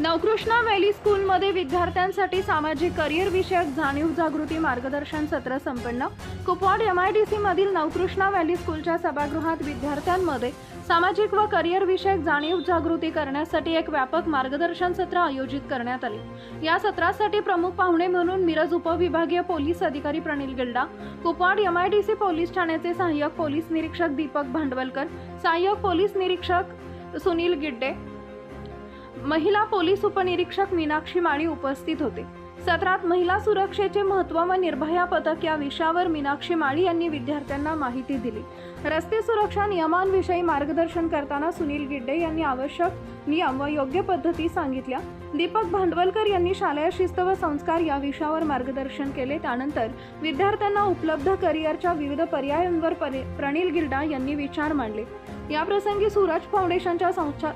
Navkrishna valley स्कूलमध्ये विद्यार्थ्यांसाठी सामाजिक करिअर विषयक जाणीव जागृती मार्गदर्शन सत्र संपन्न. Kupwad M I D C मधील नवकृष्णा व्हॅली स्कूलच्या सभागृहात विद्यार्थ्यांमध्ये सामाजिक व करिअर विषयक जाणीव जागृती करण्यासाठी एक व्यापक मार्गदर्शन सत्र आयोजित करण्यात आले. या सत्रासाठी प्रमुख पाहुणे म्हणून मिरज उपविभागीय पोलीस अधिकारी Pranil Gilda Kupwad M I D C police ठाण्याचे सहाय्यक पोलीस निरीक्षक दीपक भांडवलकर सहाय्यक पोलीस निरीक्षक सुनील गिड्डे महिला पोलीस उपनिरीक्षक मीनाक्षी माळी उपस्थित होते. सत्रात महिला सुरक्षेचे महत्त्व व निर्भया पथक या विषयावर मीनाक्षी माळी यांनी विद्यार्थ्यांना माहिती दिली. रस्ते सुरक्षा नियमांविषयी मार्गदर्शन करताना सुनील गिड्डे यांनी आवश्यक नियम व योग्य पद्धती सांगितल्या. दीपक भांडवलकर यांनी शालेय शिस्त व संस्कार या विषयावर मार्गदर्शन केले. त्यानंतर विद्यार्थ्यांना उपलब्ध करिअरच्या विविध पर्यायांवर परि- प्रणिल गिल्डा यांनी विचार मांडले. याप्रसंगी सूरज फाउंडेशनच्या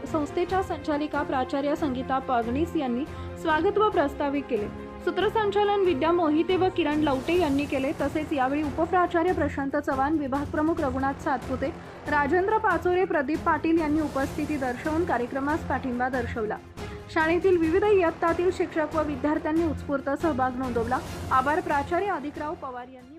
संस्थेच्या संचालिका प्राचार्य संगीता पागणीस यांनी स्वागत व प्रस्तावित केले. सूत्रसंचालन विद्या मोहिते व किरण लवटे यांनी केले. तसेच यावेळी उपप्राचार्य प्रशांत चव्हाण विभाग प्रमुख रघुनाथ सातपुते राजेंद्र पाचोरे प्रदीप पाटील यांनी उपस्थिती दर्शवून कार्यक्रमास पाठिंबा दर्शवला. शाळेतील विविध इयत्तातील शिक्षक व विद्यार्थ्यांनी उत्स्फूर्त सहभाग नोंदवला. आभार प्राचार्य अधिकराव पवार यांनी